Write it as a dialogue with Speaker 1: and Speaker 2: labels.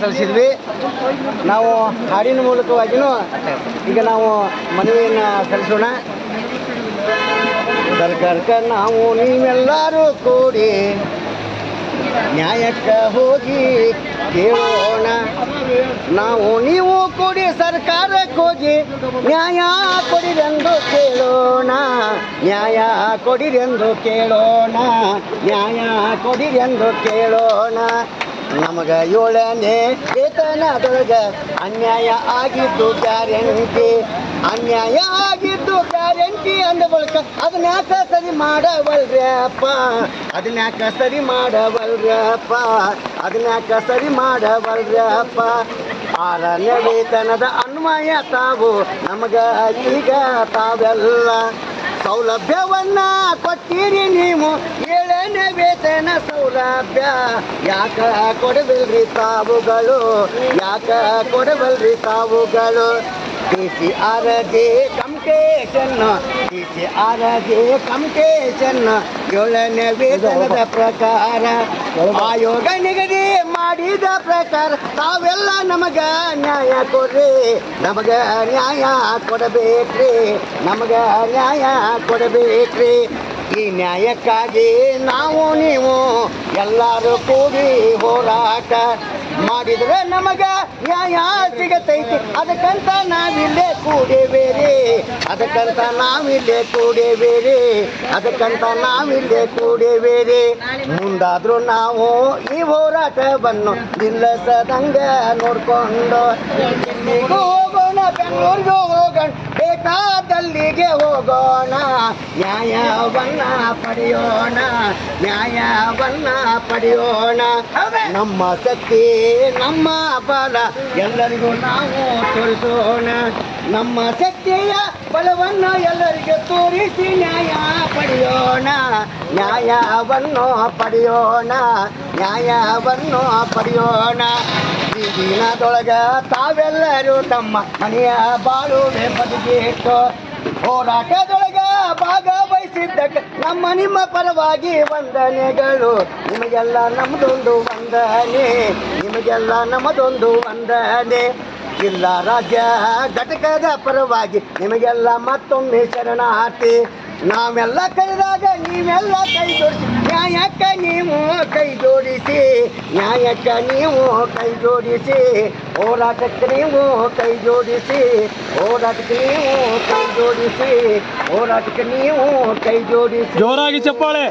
Speaker 1: ಸಲ್ಲಿಸಿದ್ವಿ ನಾವು ಹಾಡಿನ ಮೂಲಕವಾಗಿಯೂ ಈಗ ನಾವು ಮನವಿಯನ್ನು ಸಲ್ಲಿಸೋಣ ಸರ್ಕಾರಕ್ಕೆ ನಾವು ನೀವೆಲ್ಲರೂ ಕೂಡಿ ನ್ಯಾಯಕ್ಕೆ ಹೋಗಿ ಕೇಳೋಣ. ನಾವು ನೀವು ಕೂಡಿ ಸರ್ಕಾರಕ್ಕೆ ಹೋಗಿ ನ್ಯಾಯ ಕೊಡಿರೆಂದು ಕೇಳೋಣ. ನ್ಯಾಯ ಕೊಡಿರೆಂದು ಕೇಳೋಣ. ನ್ಯಾಯ ಕೊಡಿರೆಂದು ಕೇಳೋಣ. ನಮಗ ಏಳನೇ ವೇತನದೊಳಗ ಅನ್ಯಾಯ ಆಗಿದ್ದು ಗ್ಯಾರಂಟಿ. ಅನ್ಯಾಯ ಆಗಿದ್ದು ಗ್ಯಾರಂಟಿ ಅಂದ ಬಳಿಕ ಅದನ್ಯಾಕ ಸರಿ ಮಾಡವಲ್ರಪ್ಪ? ಅದನ್ಯಾಕ ಸರಿ ಮಾಡವಲ್ರಪ್ಪ? ಅದನ್ಯಾಕ ಸರಿ ಮಾಡವಲ್ರಪ್ಪ? ಆರನೇ ವೇತನದ ಅನ್ವಯ ತಾವು, ನಮಗ ಈಗ ತಾವೆಲ್ಲ ಸೌಲಭ್ಯವನ್ನ ಕೊಟ್ಟಿರಿ ನೀವು. ಸೌಲಭ್ಯ ಯಾಕ ಕೊಡಬಲ್ರಿ ತಾವುಗಳು? ಯಾಕ ಕೊಡಬಲ್ರಿ ತಾವುಗಳು? T C R J computation T C R J computation ಏಳನೇ ವೇತನದ ಪ್ರಕಾರ ಆಯೋಗ ನಿಗದಿ ಮಾಡಿದ ಪ್ರಕಾರ ತಾವೆಲ್ಲ ನಮಗ ನ್ಯಾಯ ಕೊಡ್ರಿ, ನಮಗ ನ್ಯಾಯ ಕೊಡಬೇಕ್ರಿ, ನಮಗ ನ್ಯಾಯ ಕೊಡಬೇಕ್ರಿ. ಈ ನ್ಯಾಯಕ್ಕಾಗಿ ನಾವು ನೀವು ಎಲ್ಲರೂ ಕೂಡಿ ಹೋರಾಟ ಮಾಡಿದ್ರೆ ನಮಗ ನ್ಯಾಯ ಸಿಗತೈತಿ. ಅದಕ್ಕಂತ ನಾವಿಲ್ಲೇ ಕೂಡೇಬೇರಿ ಅದಕ್ಕಂತ ನಾವಿಲ್ಲೇ ಕೂಡೇಬೇರಿ ಅದಕ್ಕಂತ ನಾವಿಲ್ಲೇ ಕೂಡೇಬೇರಿ ಮುಂದಾದ್ರೂ ನಾವು ಈ ಹೋರಾಟವನ್ನು ನಿಲ್ಲಿಸದಂಗ ನೋಡ್ಕೊಂಡು ಹೋಗೋಣ, ಬೆಂಗಳೂರಿಗೆ ಹೋಗೋಣ, ಬೇಕಾದಲ್ಲಿಗೆ ಹೋಗೋಣ. ನ್ಯಾಯವನ್ನ ಪಡೆಯೋಣ ನ್ಯಾಯವನ್ನ ಪಡೆಯೋಣ ನಮ್ಮ ಶಕ್ತಿ ನಮ್ಮ ಬಲ ಎಲ್ಲರಿಗೂ ನಾವು ತೋರಿಸೋಣ ನಮ್ಮ ಶಕ್ತಿಯ ಬಲವನ್ನು ಎಲ್ಲರಿಗೆ ತೋರಿಸಿ ನ್ಯಾಯ ಪಡೆಯೋಣ ನ್ಯಾಯವನ್ನು ಪಡೆಯೋಣ ನ್ಯಾಯವನ್ನು ಪಡೆಯೋಣ ಈ ದಿನದೊಳಗ ತಾವೆಲ್ಲರೂ ತಮ್ಮ ಮನೆಯ ಬಾಳುವೆ ಬದುಕಿಟ್ಟು ಹೋರಾಟದೊಳಗ ಭಾಗವಹಿಸಿದ್ದಕ್ಕೆ ನಮ್ಮ ನಿಮ್ಮ ಪರವಾಗಿ ವಂದನೆಗಳು. ನಿಮಗೆಲ್ಲ ನಮ್ಮದೊಂದು ವಂದನೆ. ನಿಮಗೆಲ್ಲ ನಮ್ಮದೊಂದು ವಂದನೆ. ಜಿಲ್ಲಾ ರಾಜ್ಯ ಘಟಕದ ಪರವಾಗಿ ನಿಮಗೆಲ್ಲ ಮತ್ತೊಮ್ಮೆ ಶರಣಾರ್ಥಿ. ನಾವೆಲ್ಲ ಕರೆದಾಗ ನೀವೆಲ್ಲ ಕೈ ಜೋಡಿಸಿ ನ್ಯಾಯಕ್ಕೆ ನೀವು ಕೈ ಜೋಡಿಸಿ ನ್ಯಾಯಕ್ಕೆ ನೀವು ಕೈ ಜೋಡಿಸಿ ಹೋರಾಟಕ್ಕೆ ನೀವು ಕೈ ಜೋಡಿಸಿ ಹೋರಾಟಕ್ಕೆ ನೀವು ಕೈ ಜೋಡಿಸಿ ಹೋರಾಟಕ್ಕೆ ನೀವು ಕೈ ಜೋಡಿಸಿ
Speaker 2: ಜೋರಾಗಿ ಚಪ್ಪಾಳೆ